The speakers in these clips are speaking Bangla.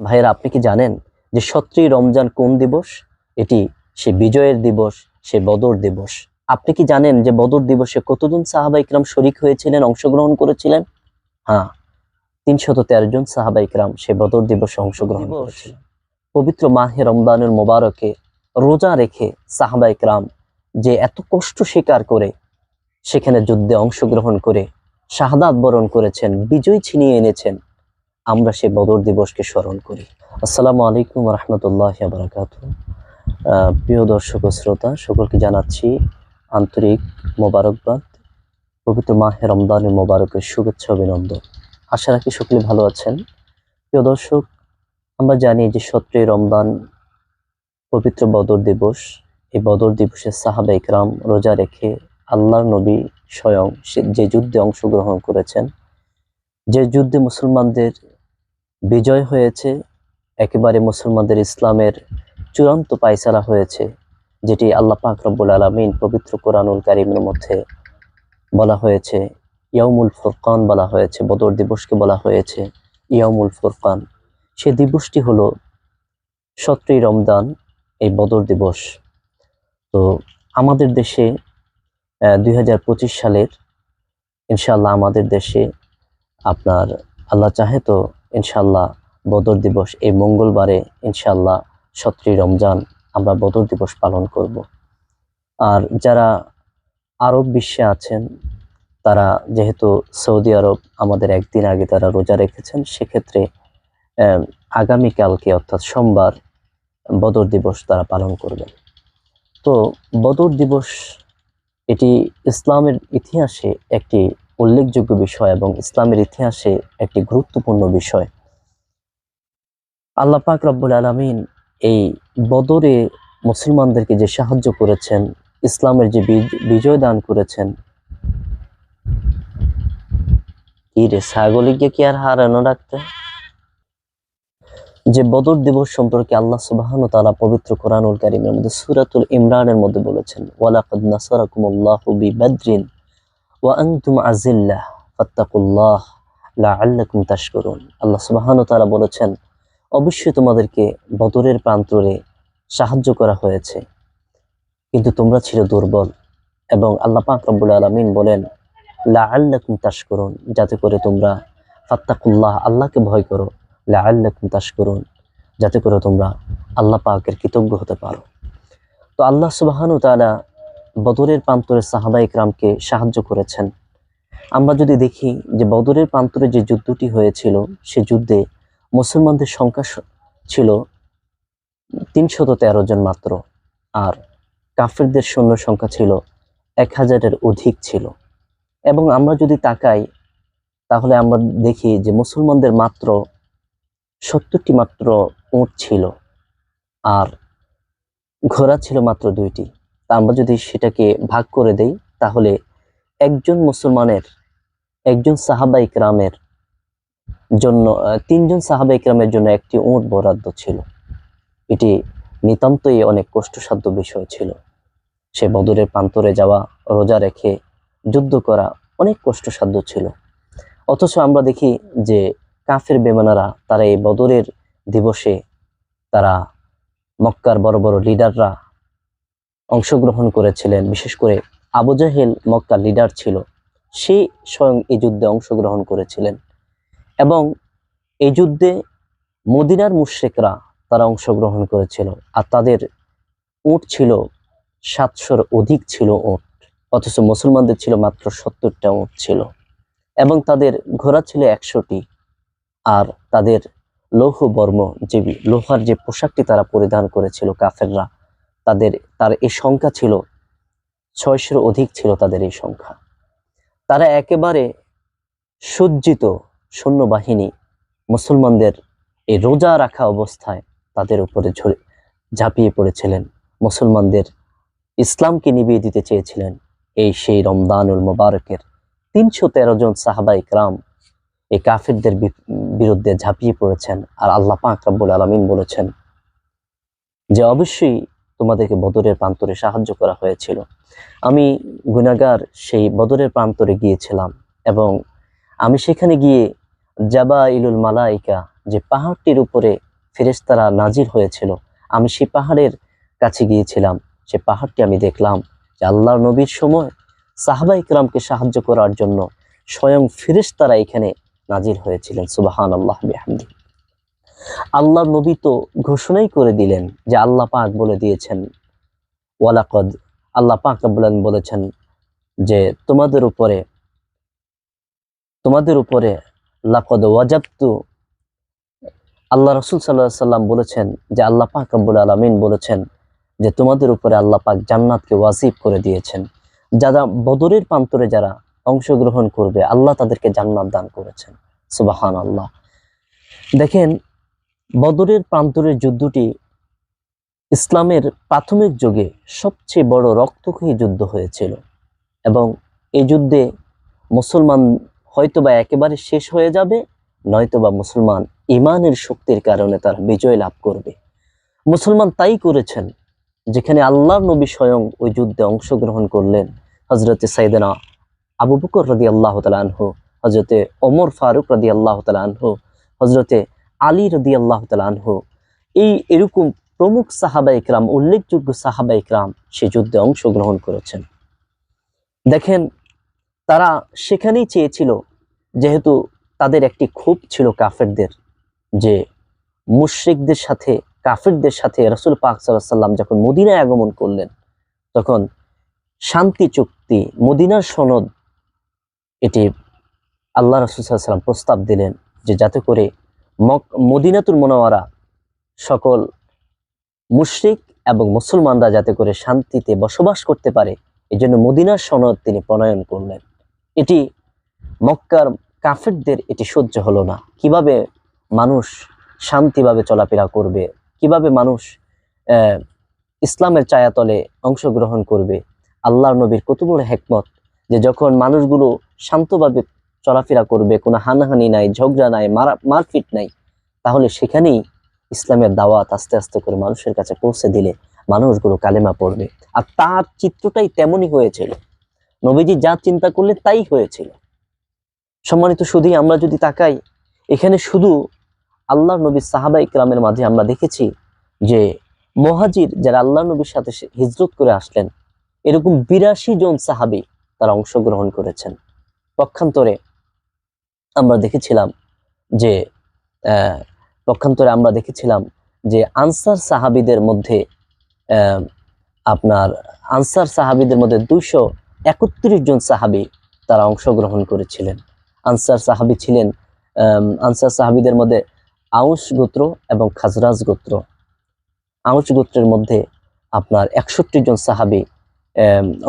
ভাইয়েরা আপনি কি জানেন যে সত্রই রমজান কোন দিবস? এটি সে বিজয়ের দিবস সে বদর দিবস। আপনি কি জানেন যে বদর দিবসে কতজন সাহাবা ইকরাম শরিক হয়েছিলেন অংশগ্রহণ করেছিলেন? হ্যাঁ তিনশত তেরো জন সাহাবা ইকরাম সে বদর দিবসে অংশগ্রহণ করেছিলেন। পবিত্র মাহে রমদানুল মোবারকে রোজা রেখে সাহাবা ইকরাম যে এত কষ্ট স্বীকার করে সেখানে যুদ্ধে অংশগ্রহণ করে শাহাদাত বরণ করেছেন বিজয় ছিনিয়ে এনেছেন আমরা সে বদর দিবসকে স্মরণ করি। আসসালামু আলাইকুম রহমতুল্লাহ বারাকাত প্রিয় দর্শক ও শ্রোতা, সকলকে জানাচ্ছি আন্তরিক মোবারকবাদ। পবিত্র মাহে রমদানের মোবারকের শুভেচ্ছা অভিনন্দন। আশা রাখি সকলে ভালো আছেন। প্রিয় দর্শক, আমরা জানি যে সত্রই রমদান পবিত্র বদর দিবস। এই বদর দিবসে সাহাবা ইকরাম রোজা রেখে আল্লাহর নবী স্বয়ং যে যুদ্ধে অংশগ্রহণ করেছেন, যে যুদ্ধে মুসলমানদের বিজয় হয়েছে, একেবারে মুসলমানদের ইসলামের চূড়ান্ত পায়সারা হয়েছে, যেটি আল্লাহ পাক রব্বুল আলমিন পবিত্র কোরআনুল কারিমের মধ্যে বলা হয়েছে। ইয়ামুল ফুরকান বলা হয়েছে, বদর দিবসকে বলা হয়েছে ইয়ামুল ফুরকান। সে দিবসটি হলো সতেরোই রমজান, এই বদর দিবস। তো আমাদের দেশে দুই হাজার পঁচিশ সালের ইনশাল্লাহ আমাদের দেশে আপনার আল্লাহ চাহে তো ইনশাল্লাহ বদর দিবস এই মঙ্গলবারে ইনশাল্লাহ সতেরোই রমজান আমরা বদর দিবস পালন করব। আর যারা আরব বিশ্বে আছেন, তারা যেহেতু সৌদি আরব আমাদের একদিন আগে তারা রোজা রেখেছেন, সেক্ষেত্রে আগামীকালকে অর্থাৎ সোমবার বদর দিবস তারা পালন করবেন। তো বদর দিবস এটি ইসলামের ইতিহাসে একটি উল্লেখযোগ্য বিষয় এবং ইসলামের ইতিহাসে একটি গুরুত্বপূর্ণ বিষয়। আল্লাহ পাক রব্বুল আলমিন এই বদরে মুসলমানদেরকে যে সাহায্য করেছেন, ইসলামের যে বিজয় দান করেছেন, কি রে ছাগলিকে কি আর হারানো রাখতে যে বদর দিবস সম্পর্কে আল্লাহ সুবাহান তাআলা পবিত্র কোরআনুল কারিমের মধ্যে সূরাতুল ইমরানের মধ্যে বলেছেন, ওয়ালাকাদ নাসারাকুমুল্লাহু ওয়া আনতুম আযিল্লাহ ফাত্তাকুল্লাহ লাআল্লাকুম তাশকুরুন। আল্লাহ সুবহানাহু ওয়া তাআলা বলেছেন, অবশ্যই তোমাদেরকে বদরের প্রান্তরে সাহায্য করা হয়েছে, কিন্তু তোমরা ছিল দুর্বল। এবং আল্লাহ পাক রব্বুল আলামিন বলেন, লাআল্লাকুম তাশকুরুন, যাতে করে তোমরা ফাত্তাকুল্লাহ আল্লাহকে ভয় করো, লাআল্লাকুম তাশকুরুন, যাতে করে তোমরা আল্লাহ পাকের কৃতজ্ঞ হতে পারো। তো আল্লাহ সুবহানাহু ওয়া তাআলা বদরের প্রান্তরে সাহাবা ইকরামকে সাহায্য করেছেন। আমরা যদি দেখি যে বদরের প্রান্তরে যে যুদ্ধটি হয়েছিল, সে যুদ্ধে মুসলমানদের সংখ্যা ছিল তিনশত তেরো জন মাত্র, আর কাফেরদের সৈন্য সংখ্যা ছিল এক হাজারের অধিক ছিল। এবং আমরা যদি তাকাই, তাহলে আমরা দেখি যে মুসলমানদের মাত্র সত্তরটি মাত্র উঁট ছিল, আর ঘোড়া ছিল মাত্র দুইটি। তা আমরা যদি সেটাকে ভাগ করে দেই, তাহলে একজন মুসলমানের, একজন সাহাবা ইকরামের জন্য তিনজন সাহাবা ইকরামের জন্য একটি উঁট বরাদ্দ ছিল। এটি নিতান্তই অনেক কষ্টসাধ্য বিষয় ছিল। সে বদরের প্রান্তরে যাওয়া, রোজা রেখে যুদ্ধ করা অনেক কষ্টসাধ্য ছিল। অথচ আমরা দেখি যে কাফের বেমানারা, তারা এই বদরের দিবসে তারা মক্কার বড় বড় লিডাররা অংশগ্রহণ করেছিলেন। বিশেষ করে আবু জাহেল মক্কার লিডার ছিল। সে স্বয়ং এই যুদ্ধে অংশগ্রহণ করেছিলেন। এবং এই যুদ্ধে মদিনার মুশ্রিকরা তারা অংশগ্রহণ করেছিল। আর তাদের উট ছিল সাতশোর অধিক ছিল উট। অথচ মুসলমানদের ছিল মাত্র সত্তরটা উট ছিল। এবং তাদের ঘোড়া ছিল একশোটি। আর তাদের লৌহ বর্ম যে লোহার যে পোশাকটি তারা পরিধান করেছিল কাফেররা তাদের, তার এই সংখ্যা ছিল ছয়শোর অধিক ছিল তাদের এই সংখ্যা। তারা একেবারে সজ্জিত সৈন্যবাহিনী মুসলমানদের এই রোজা রাখা অবস্থায় তাদের উপরে ঝরে, ঝাঁপিয়ে পড়েছিলেন। মুসলমানদের ইসলামকে নিবিয়ে দিতে চেয়েছিলেন এই সেই রমদানুল মোবারকের তিনশো তেরো জন সাহাবা ইকরাম এই কাফিরদের বিরুদ্ধে ঝাঁপিয়ে পড়েছেন আর আল্লাহ পাক আলামিন বলেছেন যে, অবশ্যই তোমাদেরকে বদরের প্রান্তরে সাহায্য করা হয়েছিল। আমি গুনাগার সেই বদরের প্রান্তরে গিয়েছিলাম এবং আমি সেখানে গিয়ে জাবা ইলুল মালাইকা যে পাহাড়টির উপরে ফেরেশতারা নাজির হয়েছিল, আমি সেই পাহাড়ের কাছে গিয়েছিলাম। সে পাহাড়টি আমি দেখলাম যে আল্লাহর নবীর সময় সাহাবা ইকরামকে সাহায্য করার জন্য স্বয়ং ফেরেশতারা এখানে নাজির হয়েছিলেন। সুবাহান আল্লাহ বিহামদি আল্লাহর নবী তো ঘোষণাই করে দিলেন যে আল্লাহ পাক বলে দিয়েছেন। ওয়ালাকদ, আল্লাহ পাক বলেন বলেছেন যে তোমাদের উপরে তোমাদের উপরে লাকদ ওয়াজাবতু। আল্লাহ রসুল সাল্লাহ সাল্লাম বলেছেন যে আল্লাহ পাক রব্বুল আলমিন বলেছেন যে তোমাদের উপরে আল্লাহ পাক জান্নাতকে ওয়াজিব করে দিয়েছেন। যারা বদরের প্রান্তরে যারা অংশগ্রহণ করবে, আল্লাহ তাদেরকে জান্নাত দান করেছেন। সুবাহান আল্লাহ দেখেন বদরের প্রান্তরের যুদ্ধটি ইসলামের প্রাথমিক যুগে সবচেয়ে বড় রক্তক্ষয়ী যুদ্ধ হয়েছিল এবং এই যুদ্ধে মুসলমান হয়তোবা একেবারে শেষ হয়ে যাবে, নয়তোবা মুসলমান ইমানের শক্তির কারণে তার বিজয় লাভ করবে। মুসলমান তাই করেছেন যেখানে আল্লাহর নবী স্বয়ং ওই যুদ্ধে অংশগ্রহণ করলেন। হজরতে সাইদানা আবু বকর রদি আল্লাহ আনহু হজরতে ওমর ফারুক রদি আল্লাহ আনহু হজরতে আলী রদি আল্লাহ আনহু। এই এরকম প্রমুখ সাহাবা ইকরাম উল্লেখযোগ্য সাহাবা ইকরাম সে যুদ্ধে অংশগ্রহণ করেছেন। দেখেন, তারা সেখানেই চেয়েছিল, যেহেতু তাদের একটি ক্ষোভ ছিল কাফেরদের, যে মুশ্রিকদের সাথে, কাফেরদের সাথে রসুল পাক সাল্লাম যখন মদিনায় আগমন করলেন, তখন শান্তি চুক্তি, মদিনার সনদ, এটি আল্লাহ রসুল সাল্লাম প্রস্তাব দিলেন যে যাতে করে মদিনাতুল মনোয়ারা সকল মুশরিক এবং মুসলমানরা যাতে করে শান্তিতে বসবাস করতে পারে এই জন্য মদিনার সনদ তিনি প্রণয়ন করলেন। এটি মক্কার কাফেরদের এটি সহ্য হলো না। কীভাবে মানুষ শান্তিভাবে চলাফেরা করবে? কীভাবে মানুষ ইসলামের চায়াতলে অংশগ্রহণ করবে? আল্লাহর নবীর কত বড় হেকমত যে যখন মানুষগুলো শান্তভাবে চলাফেরা করবে, কোনো হানাহানি নাই, ঝগড়া নাই, মারা, মারপিট নাই, তাহলে সেখানেই ইসলামের দাওয়াত আস্তে আস্তে করে মানুষের কাছে পৌঁছে দিলে মানুষগুলো কালেমা পড়বে। আর তার চিত্রটাই তেমনই হয়েছিল। নবীজি যা চিন্তা করলে তাই হয়েছিল। সম্মানিত শুধুই আমরা যদি তাকাই, এখানে শুধু আল্লাহ নবী সাহাবা ইকরামের মাঝে আমরা দেখেছি যে মহাজির যারা আল্লাহ নবীর সাথে হিজরত করে আসলেন, এরকম বিরাশি জন সাহাবি তারা অংশগ্রহণ করেছেন। পক্ষান্তরে আমরা দেখেছিলাম যে পক্ষান্তরে আমরা দেখেছিলাম যে আনসার সাহাবিদের মধ্যে আপনার আনসার সাহাবিদের মধ্যে দুশো একত্রিশ জন সাহাবি তারা অংশগ্রহণ করেছিলেন। আনসার সাহাবি ছিলেন আনসার সাহাবিদের মধ্যে আউস গোত্র এবং খাজরাজ গোত্র। আউস গোত্রের মধ্যে আপনার একষট্টি জন সাহাবি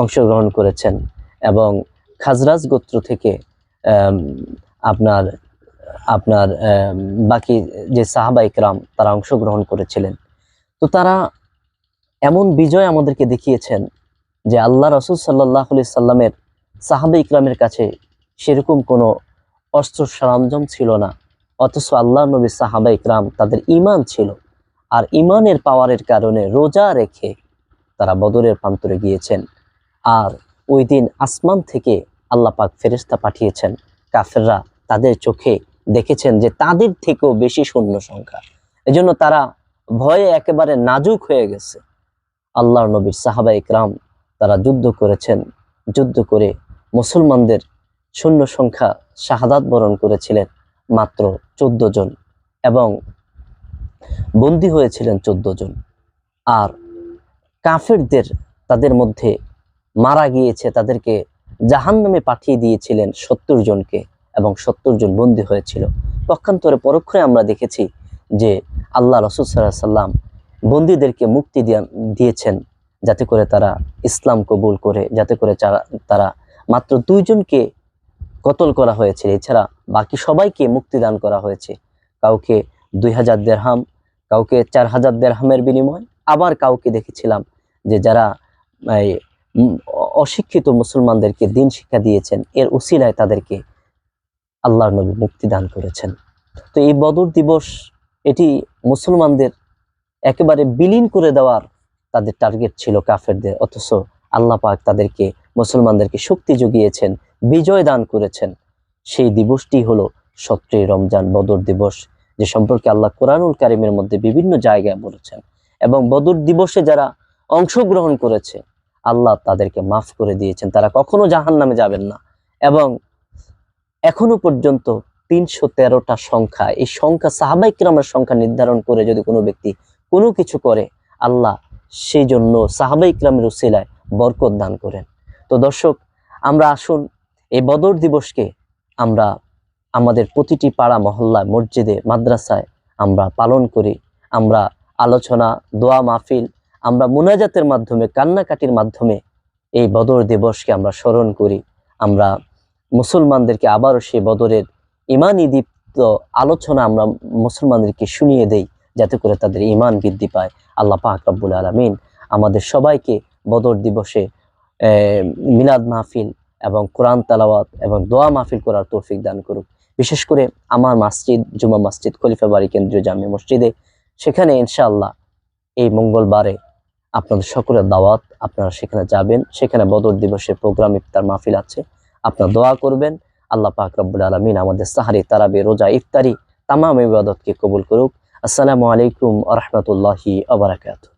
অংশগ্রহণ করেছেন এবং খাজরাজ গোত্র থেকে আপনার আপনার বাকি যে সাহাবা ইকরাম, তারা অংশগ্রহণ করেছিলেন। তো তারা এমন বিজয় আমাদেরকে দেখিয়েছেন যে আল্লাহ রসুল সাল্লাহ আলি সাল্লামের সাহাবা ইকরামের কাছে সেরকম কোনো অস্ত্র সরঞ্জাম ছিল না। অথচ আল্লাহ নবী সাহাবা ইকরাম তাদের ইমান ছিল আর ইমানের পাওয়ারের কারণে রোজা রেখে তারা বদরের প্রান্তরে গিয়েছেন। আর ওই দিন আসমান থেকে আল্লাহ পাক ফেরেস্তা পাঠিয়েছেন। কাফেররা তাদের চোখে দেখেছেন যে তাদের থেকেও বেশি শূন্য সংখ্যা। এজন্য তারা ভয়ে একেবারে নাজুক হয়ে গেছে। আল্লাহ নবীর সাহাবা ইকরাম তারা যুদ্ধ করেছেন, যুদ্ধ করে মুসলমানদের শূন্য সংখ্যা শাহাদাত বরণ করেছিলেন মাত্র চোদ্দ জন এবং বন্দী হয়েছিলেন চোদ্দ জন। আর কাফেরদের তাদের মধ্যে মারা গিয়েছে, তাদেরকে জাহান্নামে পাঠিয়ে দিয়েছিলেন সত্তর জনকে। এবং সত্তর জন বন্দী হয়েছিল। পক্ষান্তরে পরোক্ষে আমরা দেখেছি যে আল্লাহ রসুল সাল্লাহ সাল্লাম বন্দীদেরকে মুক্তি দিয়া- দিয়েছেন যাতে করে তারা ইসলাম কবুল করে, যাতে করে তারা মাত্র দুইজনকে কতল করা হয়েছে। এছাড়া বাকি সবাইকে মুক্তি দান করা হয়েছে। কাউকে দুই হাজার দেড়হাম, কাউকে চার হাজার দেড়হামের বিনিময়। আবার কাউকে দেখেছিলাম যে যারা অশিক্ষিত মুসলমানদেরকে দিন শিক্ষা দিয়েছেন, এর উসিলায় তাদেরকে আল্লাহর নবী মুক্তি দান করেছেন। তো এই বদর দিবস এটি মুসলমানদের একেবারে বিলীন করে দেওয়ার তাদের টার্গেট ছিল কাফেরদের, অথচ আল্লাহ পাক তাদেরকে, মুসলমানদেরকে শক্তি জুগিয়েছেন, বিজয় দান করেছেন। সেই দিবসটি হলো সতেরোই রমজান বদর দিবস, যে সম্পর্কে আল্লাহ কোরআনুল কারিমের মধ্যে বিভিন্ন জায়গায় বলেছেন। এবং বদর দিবসে যারা অংশগ্রহণ করেছে, আল্লাহ তাদেরকে মাফ করে দিয়েছেন। তারা কখনো জাহান নামে যাবেন না। এবং এখনও পর্যন্ত তিনশো তেরোটা সংখ্যা। এই সংখ্যা সাহাবাইকরামের সংখ্যা নির্ধারণ করে যদি কোনো ব্যক্তি কোনো কিছু করে, আল্লাহ সেই জন্য সাহাবাইকরামের উসিলায় বরকত দান করেন। তো দর্শক, আমরা আসুন এই বদর দিবসকে আমরা আমাদের প্রতিটি পাড়া মহল্লায় মসজিদে, মাদ্রাসায় আমরা পালন করি। আমরা আলোচনা, দোয়া মাহফিল, আমরা মুনাজাতের মাধ্যমে, কান্নাকাটির মাধ্যমে এই বদর দিবসকে আমরা স্মরণ করি। আমরা মুসলমানদেরকে আবারও সেই বদরের ইমানি দীপ্ত আলোচনা আমরা মুসলমানদেরকে শুনিয়ে দেই, যাতে করে তাদের ইমান বৃদ্ধি পায়। আল্লাহ পাক রব্বুল আলমিন আমাদের সবাইকে বদর দিবসে মিলাদ মাহফিল এবং কোরআন তালাওয়াত এবং দোয়া মাহফিল করার তৌফিক দান করুক। বিশেষ করে আমার মসজিদ, জুমা মসজিদ, খলিফা বাড়ি কেন্দ্রীয় জামে মসজিদে, সেখানে ইনশাআল্লাহ এই মঙ্গলবারে আপনাদের সকলের দাওয়াত, আপনারা সেখানে যাবেন। সেখানে বদর দিবসের প্রোগ্রাম, ইফতার মাহফিল আছে। আপনারা দোয়া করবেন। আল্লাহ পাক রব্বুল আলমিন আমাদের সাহারি, তারাবি, রোজা, ইফতারি, তামাম ইবাদতকে কবুল করুক। আসসালামু আলাইকুম আ রহমতুল্লাহি আবরাকাতু